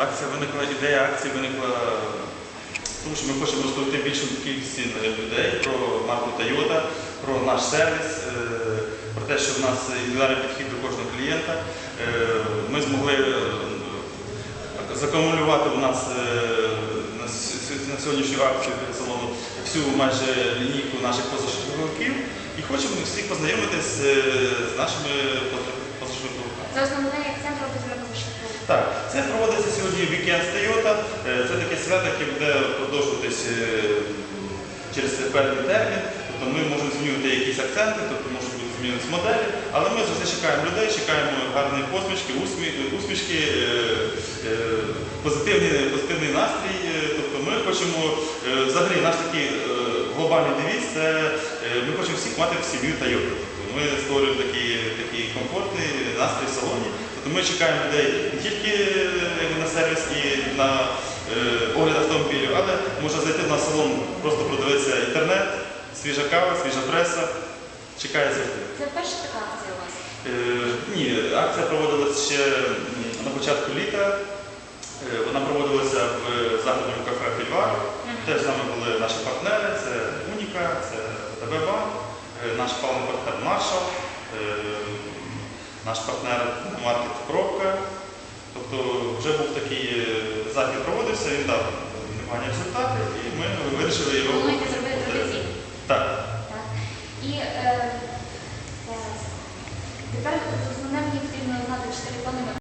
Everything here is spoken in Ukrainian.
акція виникла, ідея акції виникла, тому що ми хочемо розповісти більшу кількість людей про марку Toyota, про наш сервіс, е, про те, що в нас індивідуальний підхід до кожного клієнта. Е, Ми змогли е, закумулювати в нас е, на сьогоднішню акцію салону всю майже лінійку наших позашляховиків і хочемо всіх познайомити е, з нашими позашляховиками. Так, це проводиться сьогодні з Toyota. Е, Це таке свято, яке буде продовжуватись е, через певний термін. Тобто ми можемо змінювати якісь акценти, тобто можуть бути змінюватися моделі, але ми завжди чекаємо людей, чекаємо гарної посмішки, усмішки, е, позитивний, позитивний настрій. Тобто ми хочемо, взагалі наш такий глобальний девіз, це ми хочемо всіх мати в сім'ю Toyota. Тобто Ми створюємо такий, такий комфортний настрій в салоні. Тобто ми чекаємо людей не тільки е, на сервіс і на е, огляд автомобілів, але можна зайти на салон, просто продивитися інтернет, свіжа кава, свіжа преса. Чекає завжди. Це перша така акція у вас. Е, ні, акція проводилася ще на початку літа. Е, Вона проводилася в західному кафе Фільвар. Теж з нами були наші партнери, це Уніка, це ТБ Банк, е, наш певний партнер Маршал, наш партнер маркет Пробка. Тобто вже був такий е, захід проводився, він дав непогані результати, і ми вирішили його. Плануєте зробити традиційно. Так. Так. І е, зараз. Тепер основне мені потрібно знати чотири плани